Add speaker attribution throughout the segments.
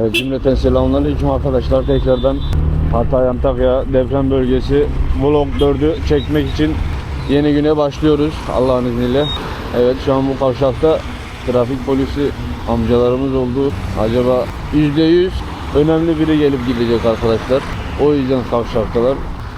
Speaker 1: Evet cümleten selamünaleyküm arkadaşlar. Tekrardan Hatay Antakya deprem bölgesi vlog 4'ü çekmek için yeni güne başlıyoruz Allah'ın izniyle. Evet şu an bu kavşakta trafik polisi amcalarımız oldu. Acaba %100 önemli biri gelip gidecek arkadaşlar. O yüzden kavşaktalar.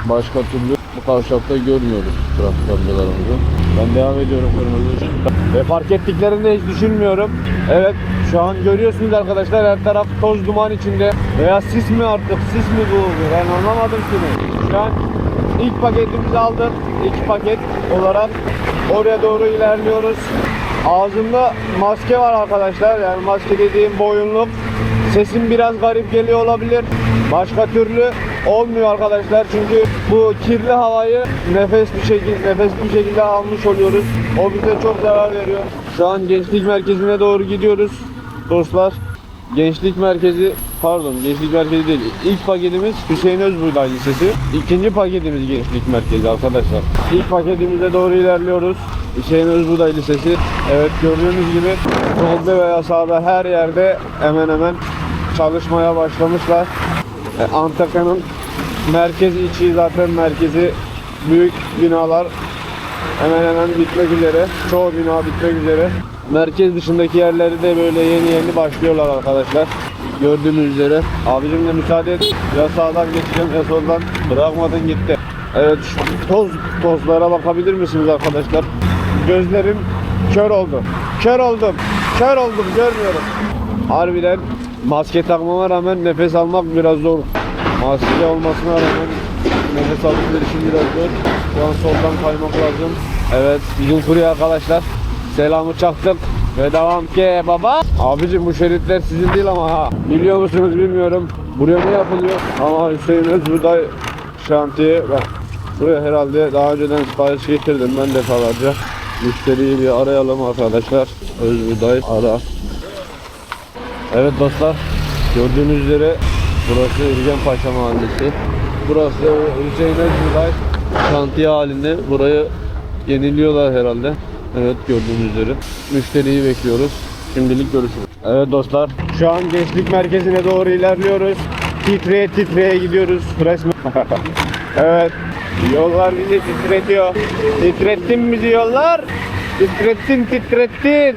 Speaker 1: Başka türlü bu kavşakta görmüyoruz trafik amcalarımızı. Ben devam ediyorum kırmızı ışıkta. Ve fark ettiklerini hiç düşünmüyorum. Evet şu an görüyorsunuz arkadaşlar her taraf toz duman içinde. Veya sis mi artık sis mi bu? Ben anlamadım şimdi. Şu an ilk paketimizi aldık. İlk paket olarak oraya doğru ilerliyoruz. Ağzımda maske var arkadaşlar. Yani maske dediğim boyunluk. Sesim biraz garip geliyor olabilir. Başka türlü olmuyor arkadaşlar. Çünkü bu kirli havayı nefes bir şekilde nefes bir şekilde almış oluyoruz. O bize çok zarar veriyor. Şu an gençlik merkezine doğru gidiyoruz dostlar. Gençlik merkezi pardon gençlik merkezi değil. İlk paketimiz Hüseyin Özbuğday Lisesi. İkinci paketimiz gençlik merkezi arkadaşlar. İlk paketimize doğru ilerliyoruz. Hüseyin Özbuğday Lisesi. Evet gördüğünüz gibi solda veya sağda her yerde hemen hemen çalışmaya başlamışlar. E, Antakya'nın merkez içi zaten merkezi büyük binalar hemen hemen bitmek üzere. Çoğu bina bitmek üzere. Merkez dışındaki yerleri de böyle yeni yeni başlıyorlar arkadaşlar. Gördüğünüz üzere. Abicim de müsaade et. Ya sağdan geçeceğim ya soldan. Bırakmadın gitti. Evet şu toz tozlara bakabilir misiniz arkadaşlar? Gözlerim kör oldu. Kör oldum. Kör oldum görmüyorum. Harbiden maske takmama rağmen nefes almak biraz zor. Maske olmasına rağmen nefes alışverişim biraz zor. Şu an soldan kaymak lazım. Evet bizim kurye arkadaşlar. Selamı çaktık. Ve devam ki baba. Abicim bu şeritler sizin değil ama ha. Biliyor musunuz bilmiyorum. Buraya ne yapılıyor? Ama Hüseyin Özbuday şantiye bak. Buraya herhalde daha önceden sipariş getirdim ben defalarca. Müşteriyi bir arayalım arkadaşlar. Özbuday ara. Evet dostlar gördüğünüz üzere burası Ürgen Paşa Mahallesi. Burası Hüseyin Özbuday şantiye halinde. Burayı yeniliyorlar herhalde. Evet gördüğünüz üzere. Müşteriyi bekliyoruz. Şimdilik görüşürüz. Evet dostlar şu an gençlik merkezine doğru ilerliyoruz. Titreye titreye gidiyoruz resmen. evet yollar bizi titretiyor. Titrettin bizi yollar. Titrettin titrettin.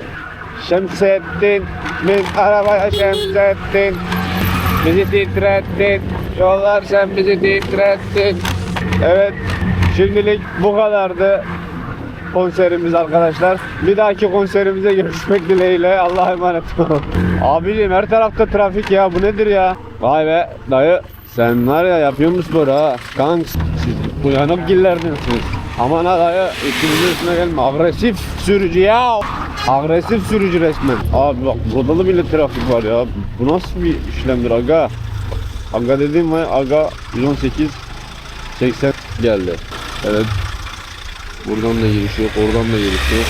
Speaker 1: Şemsettin biz arabaya şemsettin Bizi titrettin Yollar sen bizi titrettin Evet Şimdilik bu kadardı konserimiz arkadaşlar. Bir dahaki konserimize görüşmek dileğiyle. Allah'a emanet olun. Abicim her tarafta trafik ya. Bu nedir ya? Vay be dayı. Sen var ya yapıyor musun spor ha? Kanks. Siz uyanık gillerdensiniz. Aman ha dayı. İkimizin üstüne gelme. Agresif sürücü ya. Agresif sürücü resmen. Abi bak burada da bile trafik var ya. Bu nasıl bir işlemdir aga? Aga dediğim var aga 118 80 geldi. Evet. Buradan da giriş yok, oradan da giriş yok.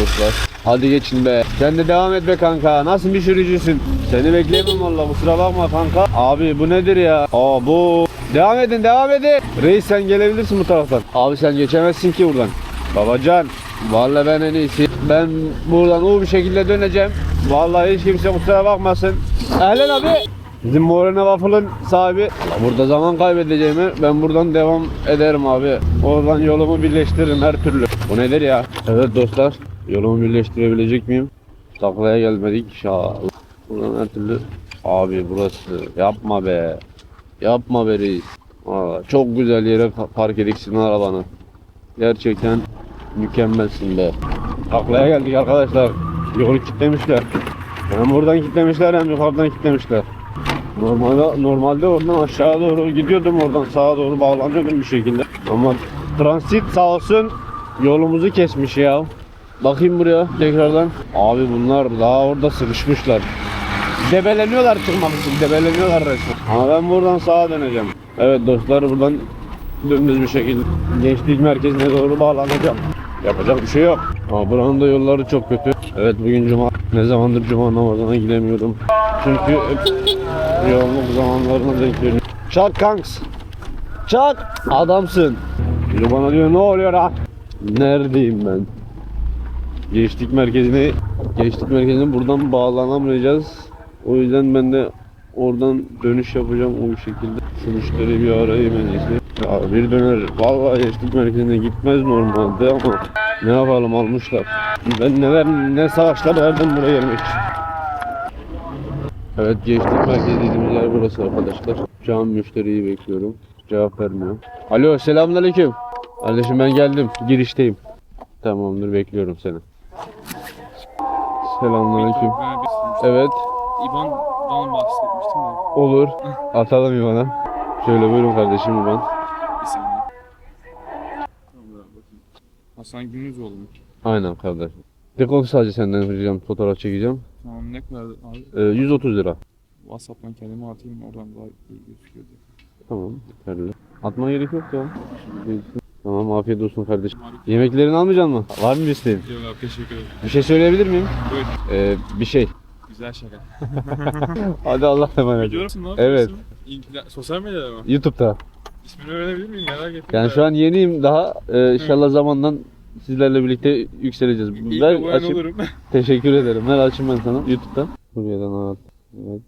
Speaker 1: Dostlar. Hadi geçin be. Sen de devam et be kanka. Nasıl bir sürücüsün? Seni bekleyemem valla kusura bakma kanka. Abi bu nedir ya? Aa bu. Devam edin devam edin. Reis sen gelebilirsin bu taraftan. Abi sen geçemezsin ki buradan. Babacan. Vallahi ben en iyisi. Ben buradan u bir şekilde döneceğim. Vallahi hiç kimse kusura bakmasın. Ehlen abi. Bizim Morena Waffle'ın sahibi. Burada zaman kaybedeceğimi ben buradan devam ederim abi. Oradan yolumu birleştiririm her türlü. Bu nedir ya? Evet dostlar. Yolumu birleştirebilecek miyim? Taklaya gelmedik inşallah. Buradan her türlü. Abi burası. Yapma be. Yapma be reis. Aa, çok güzel yere pa- park ediksin arabanı. Gerçekten mükemmelsin be. Taklaya geldik arkadaşlar. Yolu kilitlemişler. Hem buradan kilitlemişler hem yukarıdan kilitlemişler. Normalde, normalde oradan aşağı doğru gidiyordum oradan sağa doğru bağlanıyordum bir şekilde. Ama transit sağ olsun yolumuzu kesmiş ya. Bakayım buraya tekrardan. Abi bunlar daha orada sıkışmışlar. Debeleniyorlar çıkmak için debeleniyorlar resmen. Ama ben buradan sağa döneceğim. Evet dostlar buradan dümdüz bir şekilde gençlik merkezine doğru bağlanacağım. Yapacak bir şey yok. Ama buranın da yolları çok kötü. Evet bugün cuma. Ne zamandır cuma namazına gidemiyorum. Çünkü yoğunluk zamanlarına denk geliyor. Çak kanks. Çak. Adamsın. Biri bana diyor ne oluyor ha? Neredeyim ben? Gençlik merkezine Gençlik merkezine buradan bağlanamayacağız. O yüzden ben de oradan dönüş yapacağım o şekilde. Şu müşteri bir arayayım en iyisi. Ya bir döner vallahi geçtik merkezine gitmez normalde ama ne yapalım almışlar. Ben neler ne savaşlar verdim buraya gelmek. Evet geçtik merkez dediğimiz yer burası arkadaşlar. Şu an müşteriyi bekliyorum. Cevap vermiyor. Alo selamünaleyküm. Kardeşim ben geldim. Girişteyim. Tamamdır bekliyorum seni. Selamünaleyküm. Evet
Speaker 2: İban'dan bahsetmiştim de.
Speaker 1: olur. Atalım İvan'a. Şöyle buyurun kardeşim İvan.
Speaker 2: Bir saniye. Tamam, bakayım. Hasan Gündüzoğlu mu?
Speaker 1: Aynen kardeşim. Dekont sadece senden ricam fotoğraf çekeceğim.
Speaker 2: Tamam ne kadar abi?
Speaker 1: Ee, 130 lira.
Speaker 2: Whatsapp'tan kendime atayım oradan daha iyi gözüküyor diye.
Speaker 1: Tamam. Yeterli. Atma gerek yok ya. Tamam afiyet olsun kardeşim. Yemeklerini almayacak mı? Var mı bir isteğin?
Speaker 2: Yok abi teşekkür ederim.
Speaker 1: Bir şey söyleyebilir miyim?
Speaker 2: Buyur.
Speaker 1: Ee, bir şey.
Speaker 2: Güzel şaka.
Speaker 1: Hadi Allah emanet.
Speaker 2: Biliyor musun ne
Speaker 1: Evet.
Speaker 2: yapıyorsun? İlk- sosyal medyada mı?
Speaker 1: YouTube'da.
Speaker 2: İsmini öğrenebilir miyim merak ettim.
Speaker 1: Yani
Speaker 2: de.
Speaker 1: şu an yeniyim daha. Ee, inşallah zamandan sizlerle birlikte yükseleceğiz.
Speaker 2: İlk abone
Speaker 1: açayım.
Speaker 2: olurum.
Speaker 1: Teşekkür ederim. Ver açayım ben sana YouTube'dan. Suriye'den evet. Evet.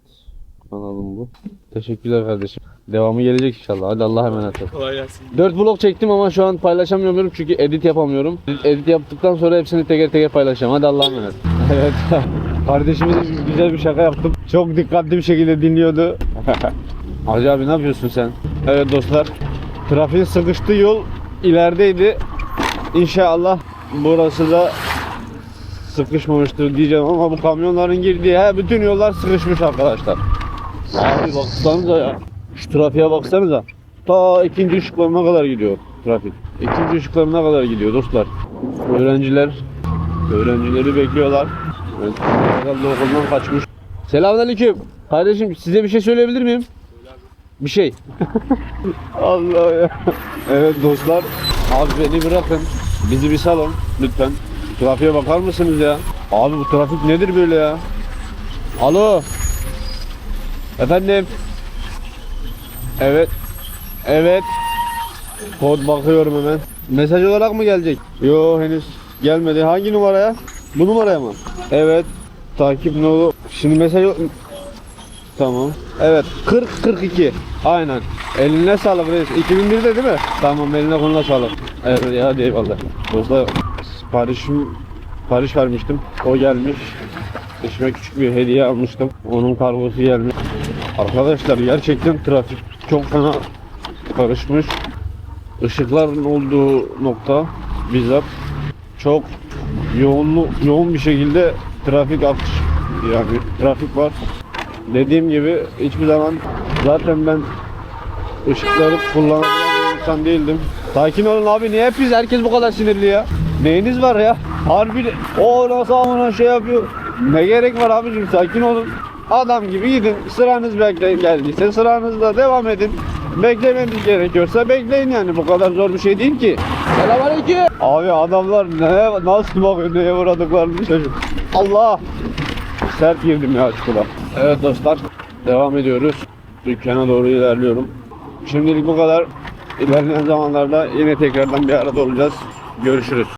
Speaker 1: Kanalım bu. Teşekkürler kardeşim. Devamı gelecek inşallah. Hadi Allah'a emanet ol.
Speaker 2: Kolay gelsin.
Speaker 1: 4 vlog çektim ama şu an paylaşamıyorum çünkü edit yapamıyorum. Edit yaptıktan sonra hepsini teker teker paylaşacağım. Hadi Allah'a emanet. evet. Kardeşimize güzel bir şaka yaptım. Çok dikkatli bir şekilde dinliyordu. Hacı abi ne yapıyorsun sen? Evet dostlar. Trafiğin sıkıştığı yol ilerideydi. İnşallah burası da sıkışmamıştır diyeceğim ama bu kamyonların girdiği he, bütün yollar sıkışmış arkadaşlar. Abi baksanıza ya. Şu trafiğe baksanıza. Ta ikinci ışıklarına kadar gidiyor trafik. İkinci ışıklarına kadar gidiyor dostlar. Öğrenciler öğrencileri bekliyorlar. Herhalde okuldan kaçmış. Selamünaleyküm. Kardeşim size bir şey söyleyebilir miyim? Bir şey. Allah ya. Evet dostlar. Abi beni bırakın. Bizi bir salın lütfen. Trafiğe bakar mısınız ya? Abi bu trafik nedir böyle ya? Alo. Efendim. Evet. Evet. Kod bakıyorum hemen. Mesaj olarak mı gelecek? Yo henüz gelmedi. Hangi numaraya? Bu numaraya mı? Evet. Takip nolu. Şimdi mesaj Tamam. Evet 40 42. Aynen. Eline sağlık reis. 2001'de değil mi? Tamam eline koluna sağlık. Evet ya eyvallah. Dostlar siparişim sipariş vermiştim. O gelmiş. Eşime küçük bir hediye almıştım. Onun kargosu gelmiş. Arkadaşlar gerçekten trafik çok fena karışmış. Işıkların olduğu nokta bizzat çok yoğunlu yoğun bir şekilde trafik akış yani trafik var. Dediğim gibi hiçbir zaman zaten ben ışıkları kullanabilen bir insan değildim. Sakin olun abi niye hep herkes bu kadar sinirli ya? Neyiniz var ya? Harbi o nasıl şey yapıyor. Ne gerek var abicim sakin olun. Adam gibi gidin sıranız bekleyin geldiyse sıranızda devam edin. Beklemeniz gerekiyorsa bekleyin yani bu kadar zor bir şey değil ki. Selamünaleyküm. Abi adamlar ne nasıl bakıyor neye uğradıklarını şaşır. Allah. Sert girdim ya çukura. Evet dostlar devam ediyoruz. Dükkana doğru ilerliyorum. Şimdilik bu kadar. İlerleyen zamanlarda yine tekrardan bir arada olacağız. Görüşürüz.